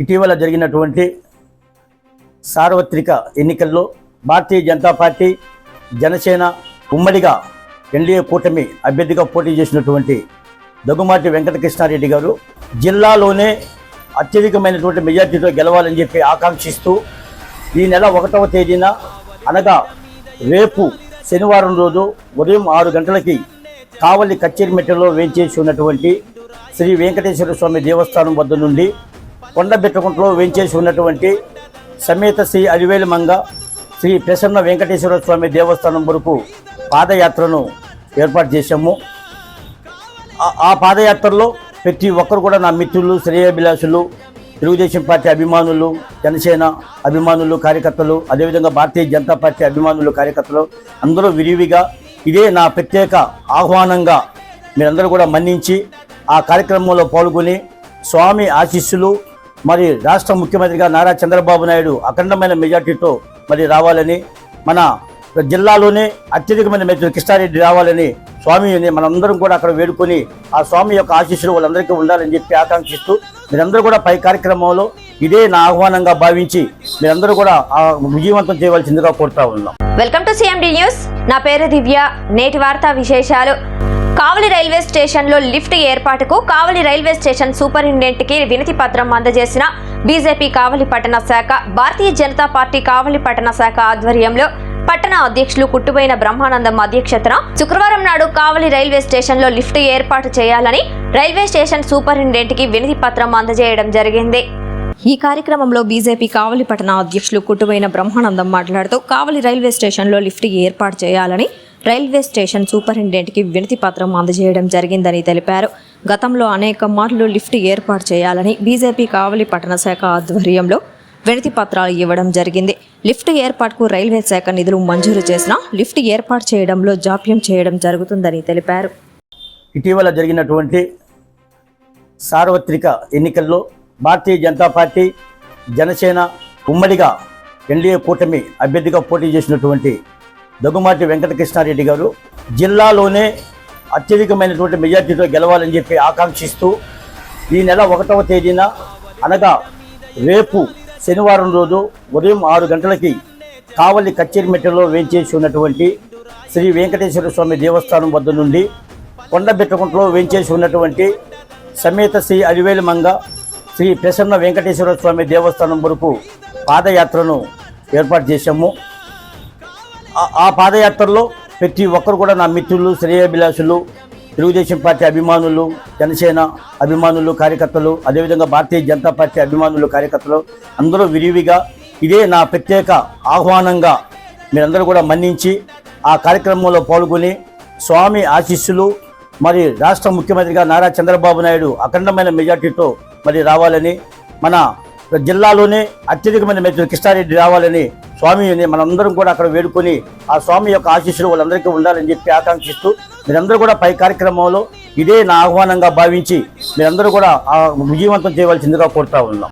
ఇటీవల జరిగినటువంటి సార్వత్రిక ఎన్నికల్లో భారతీయ జనతా పార్టీ జనసేన ఉమ్మడిగా ఎన్డీఏ కూటమి అభ్యర్థిగా పోటీ చేసినటువంటి దగ్గుమాటి వెంకటకృష్ణారెడ్డి గారు జిల్లాలోనే అత్యధికమైనటువంటి మెజార్టీతో గెలవాలని చెప్పి ఆకాంక్షిస్తూ ఈ నెల ఒకటవ తేదీన అనగా రేపు శనివారం రోజు ఉదయం ఆరు గంటలకి కావలి కచ్చేరిమెట్టలో వేంచేసి ఉన్నటువంటి శ్రీ వెంకటేశ్వర స్వామి దేవస్థానం వద్ద నుండి కొండబెట్టకుంటలో వేంచేసి ఉన్నటువంటి సమేత శ్రీ అలివేలు మంగ శ్రీ ప్రసన్న వెంకటేశ్వర స్వామి దేవస్థానం వరకు పాదయాత్రను ఏర్పాటు చేశాము. ఆ- పాదయాత్రలో ప్రతి ఒక్కరు కూడా నా మిత్రులు శ్రేయాభిలాషులు తెలుగుదేశం పార్టీ అభిమానులు జనసేన అభిమానులు కార్యకర్తలు అదేవిధంగా భారతీయ జనతా పార్టీ అభిమానులు కార్యకర్తలు అందరూ విరివిగా ఇదే నా ప్రత్యేక ఆహ్వానంగా మీరందరూ కూడా మన్నించి ఆ కార్యక్రమంలో పాల్గొని స్వామి ఆశీస్సులు మరి రాష్ట్ర ముఖ్యమంత్రిగా నారా చంద్రబాబు నాయుడు అఖండమైన మెజార్టీతో మరి రావాలని మన జిల్లాలోనే అత్యధికమైన మెజార్టీ కృష్ణారెడ్డి రావాలని స్వామిని మనందరం కూడా అక్కడ వేడుకొని ఆ స్వామి యొక్క ఆశీస్సులు వాళ్ళందరికీ ఉండాలని చెప్పి ఆకాంక్షిస్తూ మీరందరూ కూడా పై కార్యక్రమంలో ఇదే నా ఆహ్వానంగా భావించి మీరందరూ కూడా ఆ విజయవంతం చేయవలసిందిగా కోరుతా ఉన్నాం. వెల్కమ్ టు సిఎండి న్యూస్ నా పేరు దివ్య. నేటి వార్తా విశేషాలు. కావలి రైల్వే స్టేషన్లో లిఫ్ట్ ఏర్పాటుకు కావలి రైల్వే స్టేషన్ సూపరింటెండెంట్కి వినతి పత్రం అందజేసిన బీజేపీ కావలి పట్టణ శాఖ భారతీయ జనతా పార్టీ కావలి పట్టణ శాఖ ఆధ్వర్యంలో పట్టణ అధ్యక్షులు కుట్టుబైన బ్రహ్మానందం అధ్యక్షతన శుక్రవారం నాడు కావలి రైల్వే స్టేషన్లో లిఫ్ట్ ఏర్పాటు చేయాలని రైల్వే స్టేషన్ సూపరింటెండెంట్కి వినతి పత్రం అందజేయడం జరిగింది. ఈ కార్యక్రమంలో బీజేపీ కావలి పట్టణ అధ్యక్షులు కుటువైన బ్రహ్మానందం మాట్లాడుతూ కావలి రైల్వే స్టేషన్లో లిఫ్ట్ ఏర్పాటు చేయాలని రైల్వే స్టేషన్ సూపరింటెండెంట్కి వినతి పత్రం అందజేయడం జరిగిందని తెలిపారు. గతంలో అనేక మార్లు లిఫ్ట్ ఏర్పాటు చేయాలని బీజేపీ కావలి పట్టణ శాఖ ఆధ్వర్యంలో వినతి పత్రాలు ఇవ్వడం జరిగింది. లిఫ్ట్ ఏర్పాటుకు రైల్వే శాఖ నిధులు మంజూరు చేసినా లిఫ్ట్ ఏర్పాటు చేయడంలో జాప్యం చేయడం జరుగుతుందని తెలిపారు. ఇటీవల జరిగినటువంటి సార్వత్రిక ఎన్నికల్లో భారతీయ జనతా పార్టీ జనసేన ఉమ్మడిగా ఎన్డీఏ కూటమి అభ్యర్థిగా పోటీ చేసినటువంటి దగ్గుమాటి వెంకటకృష్ణారెడ్డి గారు జిల్లాలోనే అత్యధికమైనటువంటి మెజార్టీతో గెలవాలని చెప్పి ఆకాంక్షిస్తూ ఈ నెల ఒకటవ తేదీన అనగా రేపు శనివారం రోజు ఉదయం ఆరు గంటలకి కావలి కచ్చేరిమెట్టలో వేంచేసి ఉన్నటువంటి శ్రీ వెంకటేశ్వర స్వామి దేవస్థానం వద్ద నుండి కొండబెట్టకుంటలో వేంచేసి ఉన్నటువంటి సమేత శ్రీ అలివేలు మంగ శ్రీ ప్రసన్న వెంకటేశ్వర స్వామి దేవస్థానం వరకు పాదయాత్రను ఏర్పాటు చేశాము. ఆ- పాదయాత్రలో ప్రతి ఒక్కరు కూడా నా మిత్రులు శ్రేయాభిలాషులు తెలుగుదేశం పార్టీ అభిమానులు జనసేన అభిమానులు కార్యకర్తలు అదేవిధంగా భారతీయ జనతా పార్టీ అభిమానులు కార్యకర్తలు అందరూ విరివిగా ఇదే నా ప్రత్యేక ఆహ్వానంగా మీరందరూ కూడా మన్నించి ఆ కార్యక్రమంలో పాల్గొని స్వామి ఆశీస్సులు మరి రాష్ట్ర ముఖ్యమంత్రిగా నారా చంద్రబాబు నాయుడు అఖండమైన మెజార్టీతో మరి రావాలని మన జిల్లాలోనే అత్యధికమైన మెజార్టీ కృష్ణారెడ్డి రావాలని స్వామిని మనందరం కూడా అక్కడ వేడుకొని ఆ స్వామి యొక్క ఆశీస్సులు వాళ్ళందరికీ ఉండాలని చెప్పి ఆకాంక్షిస్తూ మీరందరూ కూడా పై కార్యక్రమంలో ఇదే నా ఆహ్వానంగా భావించి మీరందరూ కూడా విజయవంతం చేయవలసిందిగా కోరుతా ఉన్నాం.